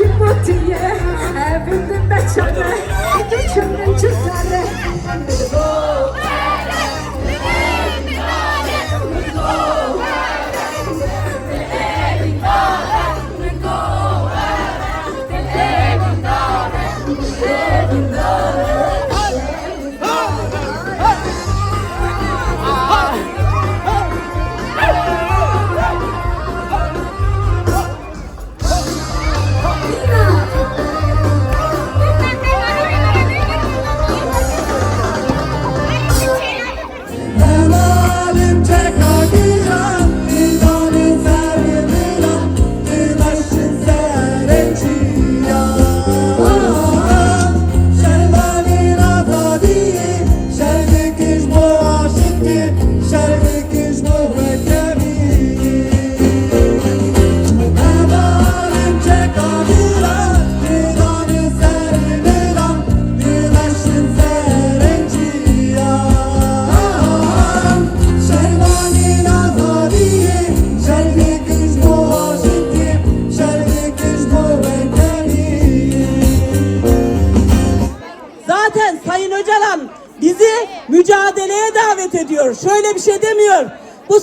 yeah. Jag är tjugoåtta, yeah. Även den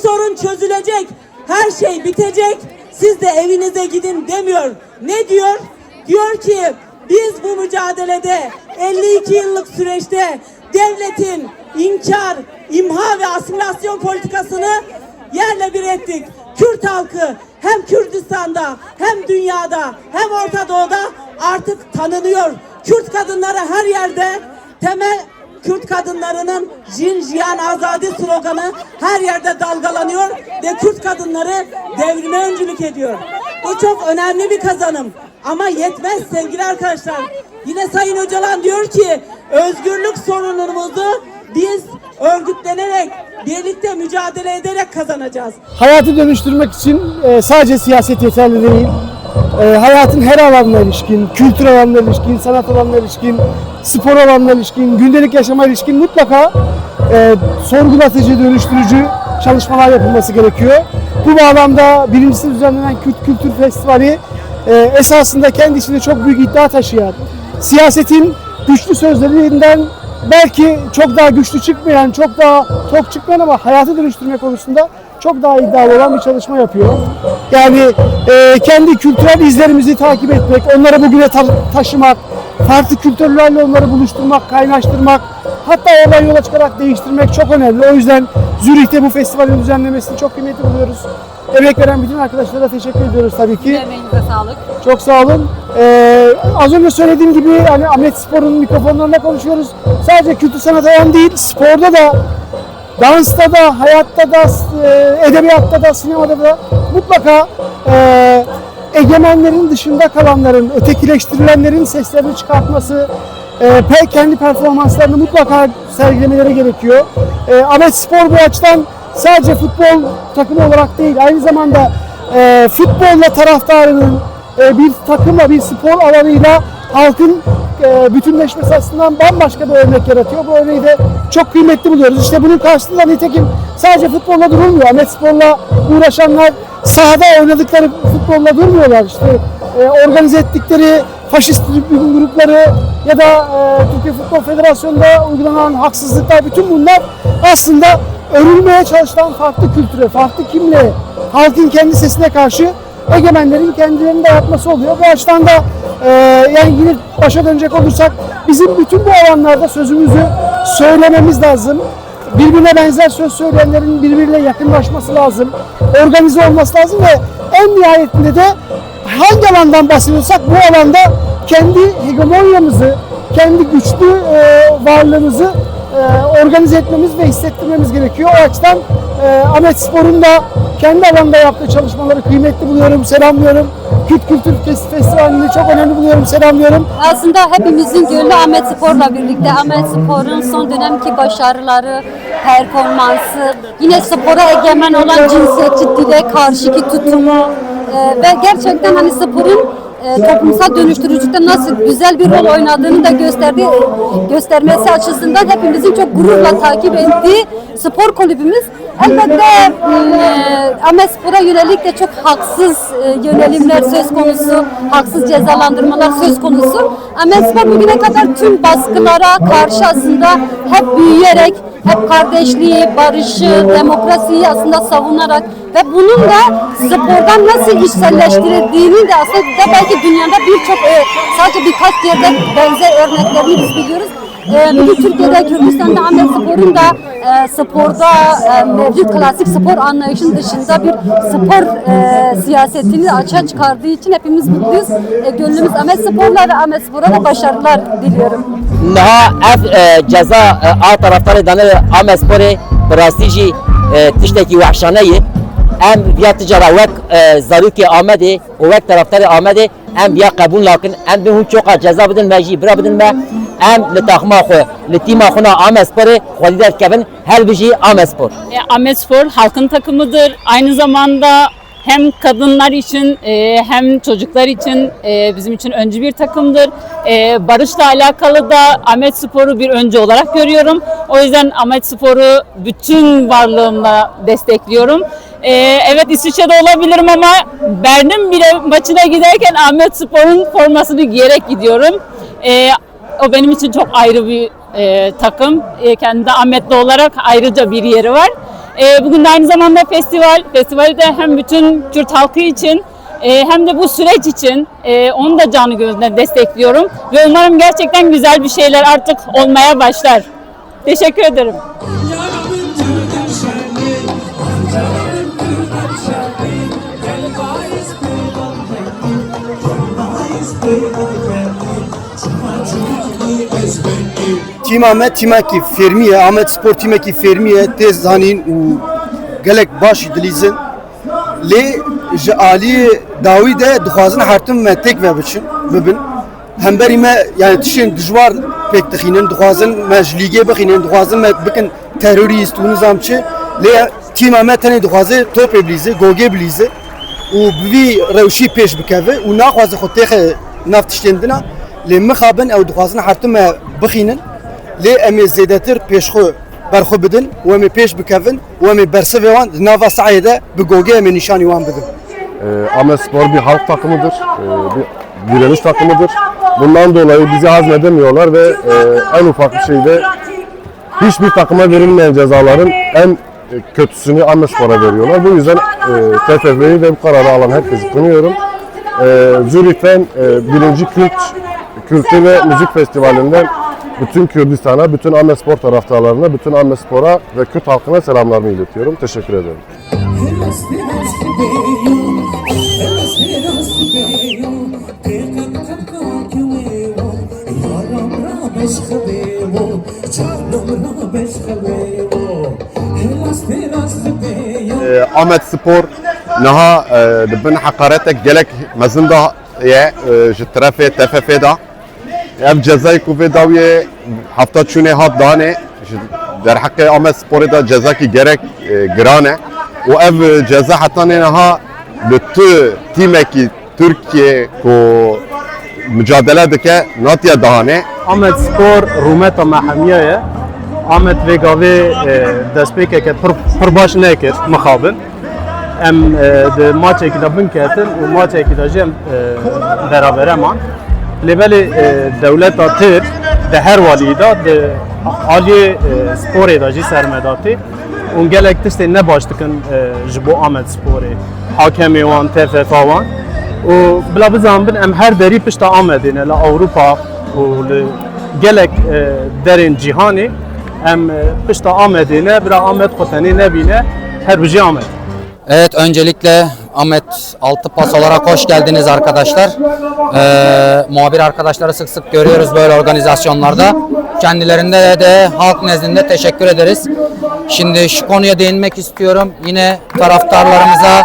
sorun çözülecek. Her şey bitecek. Siz de evinize gidin demiyor. Ne diyor? Diyor ki biz bu mücadelede 52 yıllık süreçte devletin inkar, imha ve asimilasyon politikasını yerle bir ettik. Kürt halkı hem Kürdistan'da hem dünyada hem Orta Doğu'da artık tanınıyor. Kürt kadınları her yerde temel Kürt kadınlarının Jin Jiyan Azadi sloganı her yerde dalgalanıyor ve Kürt kadınları devrime öncülük ediyor. Bu çok önemli bir kazanım. Ama yetmez sevgili arkadaşlar. Yine Sayın Öcalan diyor ki özgürlük sorunumuzu biz örgütlenerek birlikte mücadele ederek kazanacağız. hayatı dönüştürmek için e, sadece siyaset yeterli değil. E, hayatın her alanına ilişkin, kültür alanına ilişkin, sanat alanına ilişkin, spor alanına ilişkin, gündelik yaşama ilişkin mutlaka e, sorgulatıcı, dönüştürücü çalışmalar yapılması gerekiyor. Bu bağlamda birincisi düzenlenen Kürt Kültür Festivali e, esasında kendi içinde çok büyük iddia taşıyan, siyasetin güçlü sözlerinden belki çok daha güçlü çıkmayan, çok daha tok çıkmayan ama hayatı dönüştürme konusunda çok daha iddialı olan bir çalışma yapıyor. Yani e, kendi kültürel izlerimizi takip etmek, onları bugüne ta- taşımak, farklı kültürlerle onları buluşturmak, kaynaştırmak, hatta oradan yola çıkarak değiştirmek çok önemli. O yüzden Zürih'te bu festivalin düzenlemesini çok kıymetli buluyoruz. Emek veren bütün arkadaşlara teşekkür ediyoruz tabii ki. Emeğinize sağlık. Çok sağ olun. Ee, az önce söylediğim gibi hani Ahmet Spor'un mikrofonlarında konuşuyoruz. Sadece kültür sanat alan değil, sporda da, dansta da, hayatta da, e, edebiyatta da, sinemada da mutlaka e, egemenlerin dışında kalanların, ötekileştirilenlerin seslerini çıkartması, e, kendi performanslarını mutlaka sergilemeleri gerekiyor. E, Ahmet Spor bu açıdan sadece futbol takımı olarak değil, aynı zamanda e, futbolla taraftarının e, bir takımla, bir spor alanıyla halkın e, bütünleşmesi açısından bambaşka bir örnek yaratıyor. Bu örneği de çok kıymetli buluyoruz. İşte bunun karşılığında nitekim sadece futbolla durulmuyor. Ahmet Spor'la uğraşanlar sahada oynadıkları futbolla durmuyorlar. İşte e, organize ettikleri faşist grupları ya da e, Türkiye Futbol Federasyonu'nda uygulanan haksızlıklar bütün bunlar aslında örülmeye çalışılan farklı kültüre, farklı kimliğe, halkın kendi sesine karşı egemenlerin kendilerinin de yapması oluyor. Bu açıdan da e, yani yine başa dönecek olursak bizim bütün bu alanlarda sözümüzü söylememiz lazım. Birbirine benzer söz söyleyenlerin birbiriyle yakınlaşması lazım. Organize olması lazım ve en nihayetinde de hangi alandan bahsediyorsak bu alanda kendi hegemonyamızı, kendi güçlü e, varlığımızı e, organize etmemiz ve hissettirmemiz gerekiyor. O açıdan e, Ahmet Spor'un da kendi alanda yaptığı çalışmaları kıymetli buluyorum, selamlıyorum. Kürt Kültür Fes- Festivali'ni çok önemli buluyorum, selamlıyorum. Aslında hepimizin gönlü Ahmet Spor'la birlikte. Ahmet Spor'un son dönemki başarıları, performansı, yine spora egemen olan cinsiyetçi dile karşıki tutumu e, ve gerçekten hani sporun e, toplumsal dönüştürücülükte nasıl güzel bir rol oynadığını da gösterdiği göstermesi açısından hepimizin çok gururla takip ettiği spor kulübümüz. Elbette e, Ahmet Spor'a yönelik de çok haksız e, yönelimler söz konusu, haksız cezalandırmalar söz konusu. Ahmet Spor bugüne kadar tüm baskılara karşı aslında hep büyüyerek, hep kardeşliği, barışı, demokrasiyi aslında savunarak ve bunun da spordan nasıl içselleştirildiğini de aslında da belki dünyada birçok e, sadece birkaç yerde benzer örneklerini biz biliyoruz. Ee, e, bir Türkiye'de Kürdistan'da Ahmet Spor'un da e, sporda e, mevcut klasik spor anlayışının dışında bir spor e, siyasetini açığa çıkardığı için hepimiz mutluyuz. E, gönlümüz Ahmet Spor'la ve Ahmet Spor'a da başarılar diliyorum. Daha ev ceza e, A taraftarı danı Ahmet Spor'u prestiji e, tişteki vahşaneyi em biya ticara vek e, zaruki Ahmet'i vek taraftarı Ahmet'i em biya kabul lakin em bi hun çoka ceza bidin mecid bira bidin me ام لتاخما خو لتیما خونا ام سپور خوالی در کبن هل بجی ام سپور E, Ahmet Spor halkın takımıdır. Aynı zamanda hem kadınlar için e, hem çocuklar için e, bizim için öncü bir takımdır. E, barışla alakalı da Ahmet Spor'u bir öncü olarak görüyorum. O yüzden Ahmet Spor'u bütün varlığımla destekliyorum. E, evet İsviçre'de olabilirim ama Bern'in bile maçına giderken Ahmet Spor'un formasını giyerek gidiyorum. E, O benim için çok ayrı bir e, takım. E, kendi Ahmetli olarak ayrıca bir yeri var. E, bugün de aynı zamanda festival. Festivali de hem bütün Kürt halkı için e, hem de bu süreç için e, onu da canı gözünden destekliyorum. Ve umarım gerçekten güzel bir şeyler artık olmaya başlar. Teşekkür ederim. Bye. تیما کی فرمیه آمد سپور تیما کی فرمیه تیز زانین و گلک باشی دلیزن لی جالی داوی ده دخوازن حرتم ما تک و بچن ببن هم بری ما yani tişin dijwar pek tıxinin dixwazin me ji lîgê bixînin dixwazin me bikin terorîst û nizamçı lê tîma me tenê dixwaze topê bilîze gogê bilîze û bi vî rewşî pêş bikeve û naxwaze xwe ê zêdetir pêşxwe berxwe bidin û em ê pêş bikevin û em ê bersivê wan di nava sahayê de bi gogê em ê nîşanî wan bidin. Ee, Ahmet Spor bir halk takımıdır, bir direniş takımıdır. Bundan dolayı bizi hazmedemiyorlar ve en ufak bir şeyde hiçbir takıma verilmeyen cezaların en kötüsünü Ahmet Spor'a veriyorlar. Bu yüzden TFF'yi ve bu kararı alan herkesi kınıyorum. E, Zürih'ten e, birinci Kürt Kültür ve Müzik Festivali'nden bütün Kürdistan'a, bütün Ahmet Spor taraftarlarına, bütün Ahmet Spor'a ve Kürt halkına selamlarımı iletiyorum. Teşekkür ederim. Ee, Ahmet Spor niha e, dibin hakaretek gelek mezinda ye e, ji terefê TFF da ev cezayê ku vê dawiye hafta çûnê hat danê ji derheqê Ahmet Sporê da cezakî gerek e, giran e û ev ceza hetanê niha li tu tîmekî Türkiye ku mücadele dike natiye danê Ahmet Spor Rûmeta Mehemiye ye. Ahmet Em e, di maçekî de bin ketin û maçekî de jî em e, beraber eman. Lêbelê e, dewleta tir her walî da di aliyê e, sporê da jî sermedatî gelek tiştê ne baş dikin e, ji bo Ahmet Sporê. Hakemê wan, TFF wan û bila em her derî pişta Amedê ne li Ewropa û li gelek e, derên cîhanê em e, pişta Amedê ne bira Amed xwe nebîne her bijî Amed. Evet öncelikle Ahmet Altı Pas olarak hoş geldiniz arkadaşlar. Ee, muhabir arkadaşları sık sık görüyoruz böyle organizasyonlarda. Kendilerinde de halk nezdinde teşekkür ederiz. Şimdi şu konuya değinmek istiyorum. Yine taraftarlarımıza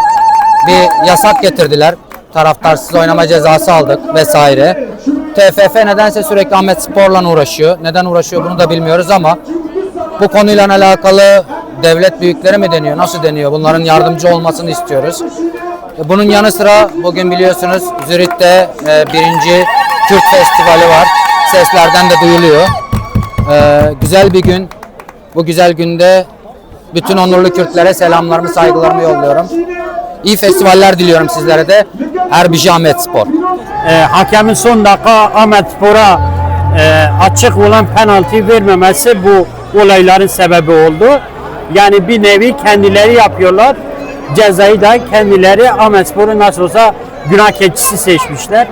bir yasak getirdiler. taraftarsız oynama cezası aldık vesaire. TFF nedense sürekli Ahmet Spor'la uğraşıyor. Neden uğraşıyor bunu da bilmiyoruz ama bu konuyla alakalı devlet büyükleri mi deniyor, nasıl deniyor? Bunların yardımcı olmasını istiyoruz. E, Bunun yanı sıra bugün biliyorsunuz Zürich'te e, birinci Kürt Festivali var. Seslerden de duyuluyor. E, güzel bir gün. Bu güzel günde bütün onurlu Kürtlere selamlarımı, saygılarımı yolluyorum. İyi festivaller diliyorum sizlere de. Erbici Ahmet Spor. e, hakemin son dakika Ahmet Spor'a e, açık olan penaltı vermemesi bu olayların sebebi oldu. Yani bir nevi kendileri yapıyorlar. Cezayı da kendileri Ahmet Spor'u nasıl olsa günah keçisi seçmişler.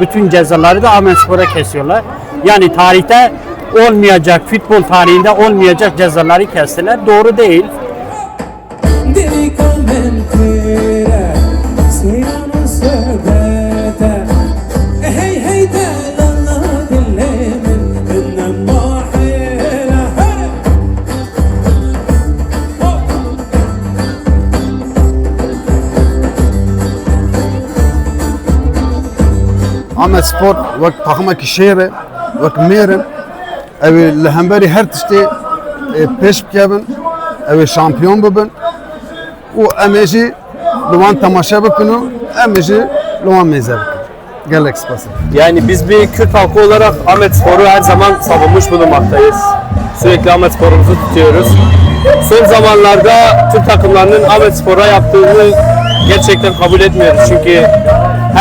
Bütün cezaları da Ahmet Spor'a kesiyorlar. Yani tarihte olmayacak, futbol tarihinde olmayacak cezaları kestiler. Doğru değil. Spor vek takımaki şehre vek merin ev lehemberi her tişte e, peş bikevin ev şampiyon bibin u emeji luvan tamaşa bikinu emeji luvan meze bikin. Gelek. Yani biz bir Kürt halkı olarak Ahmet Spor'u her zaman savunmuş bulunmaktayız. Sürekli Ahmet Spor'umuzu tutuyoruz. Son zamanlarda Türk takımlarının Ahmet Spor'a yaptığını gerçekten kabul etmiyoruz. Çünkü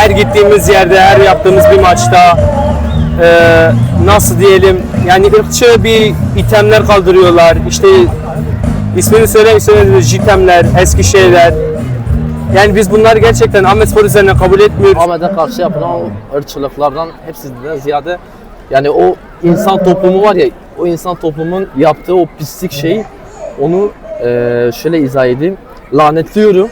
her gittiğimiz yerde, her yaptığımız bir maçta eee, nasıl diyelim yani ırkçı bir itemler kaldırıyorlar. İşte ismini söyle söylediğiniz jitemler, eski şeyler. Yani biz bunları gerçekten Ahmet Spor üzerine kabul etmiyoruz. Ahmet'e karşı yapılan o ırkçılıklardan hepsinden ziyade yani o insan toplumu var ya o insan toplumun yaptığı o pislik şeyi onu eee, şöyle izah edeyim lanetliyorum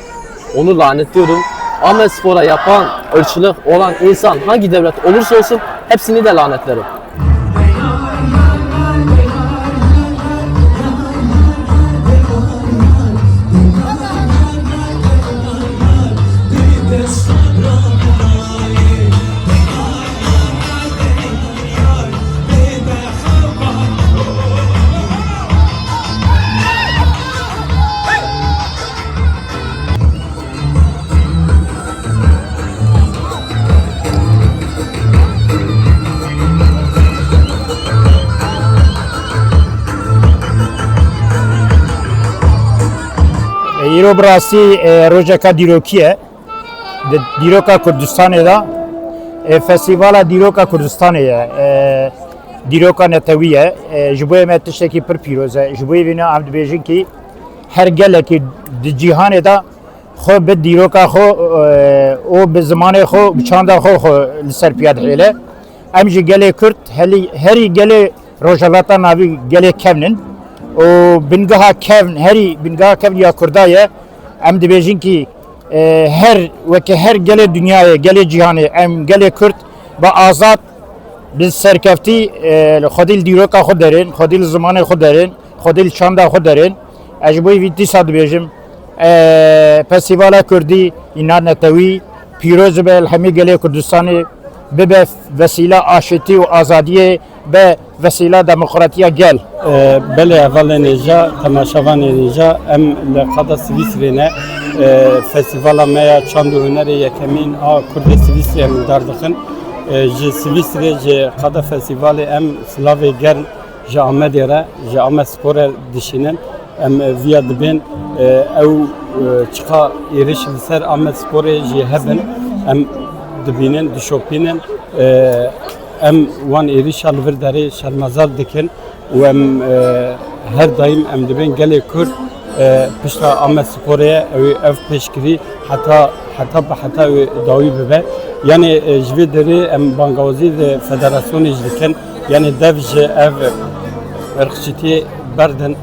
onu lanetliyorum Ahmet Spor'a yapan ırkçılık olan insan hangi devlet olursa olsun hepsini de lanetlerim. ایرو براسی روژکا دیروکیه د دیروکا کردستان دا فستیوال دیروکا کردستان دیروکا نتویه جبوی ما تشتکی پر پیروزه جبوی وینا عمد بیجن کی هر گله کی د جهان دا خو به دیروکا خو او به زمان خو چاندا خو خو لسر پیاد حیله امجی گله کرد هلی هری گله روجالاتا ناوی گله کمنن û bingeha kevn herî bingeha kevn ya Kurdaye em dibêjin ki e, her weke her gelê dunyayê gelê cîhanê em gelê Kurd bi azad biz serkeftî xwedî li e, dîroka xwe derên xwedî li zimanê xwe derên xwedî li çanda xwe derên ez ji bo vî dîsa dibêjim e, Festivala Kurdî Înan Netewî pîroz be hemî gelê Kurdistanê bibe vesile aşiti ve azadiye be vesile demokratiye gel. Ee, bele evvel nija, temaşavan nija, em le qada Svisrine ee, festivala meya çandu hüneri yekemin a kurde Svisre min dardıkın. Ee, ji Svisre ji qada festivali em Slavi gel ji Amedere, ji Amed Skore dişinin em viya dibin ew e, çıka êriş li ser Amed Skore jî hebin em dibinin, dişopinin e, em wan êrî şalvir derê şermezar dikin û em e, her daim em dibin gelê Kurd e, pişta Ahmet Sporê ew ev pêşkirî heta heta bi heta dawî bibe. Yani ji vê derê em bangawazî di federasyonê jî dikin yani dev ji ev ırkçıtî berdin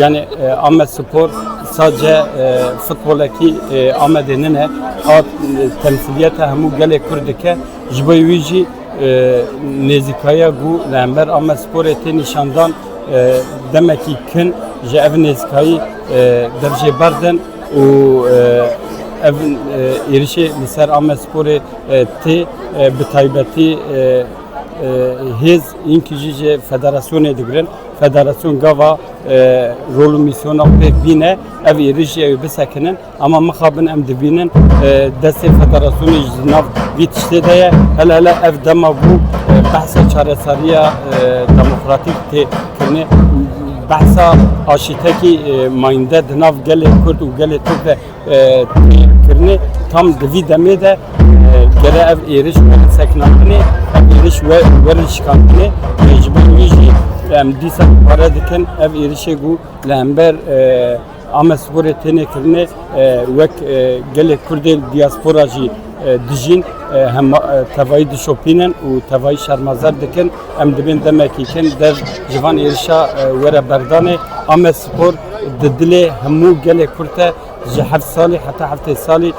yani e, Ahmet Spor sadece e, futbolaki e, Ahmet'in ne at temsiliyete hemu gele Kurdike jiboy wî e, nezikaya gu lember Ahmet Spor ete nişandan e, demekî kin ji ev nezikayî e, devjê berdin û e, ev êrişê li ser Amesporê tê bi taybetî hêz înkî jî ji federasyonê federasyon gava rol û misyona pêk bîne ev êrişî ew bisekinin ama mixabin em dibînin destê federasyonê ji nav vî tiştê de hele hele ev dema bû behsa çareseriya demokratîk tê kirinê behsa aşitekî mayinde di nav gelê Kurd û gelê Türk de kirinê tam di vî demê de gere ev êriş werin sekinandinê ev êriş we werin şikandinê ji em dîsa pare dikin ev êrişê bû li hember Amesporê tenê kirinê wek gelê Kurdê diaspora jî dijîn hem tevayî dişopînin û tevayî şermezar dikin em dibên demekî kin der ji van êrişa were berdanê Amespor di dilê hemû gelê Kurd e ji heft salî heta heftê salî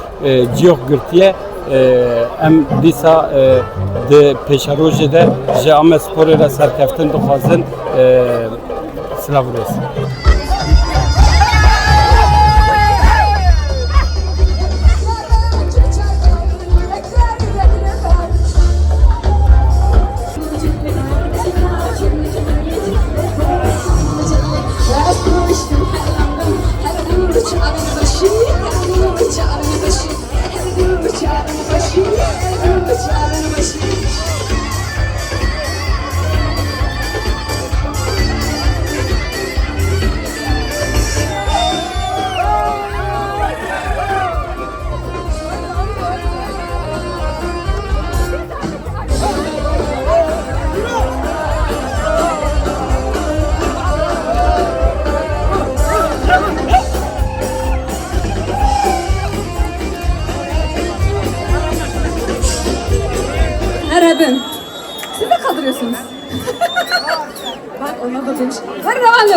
ciyok girtiye em dîsa di pêşerojê de ji Amesporê re serkeftin dixwazin Arabın. Siz de kaldırıyorsunuz. Bak ona da demiş. Ver devam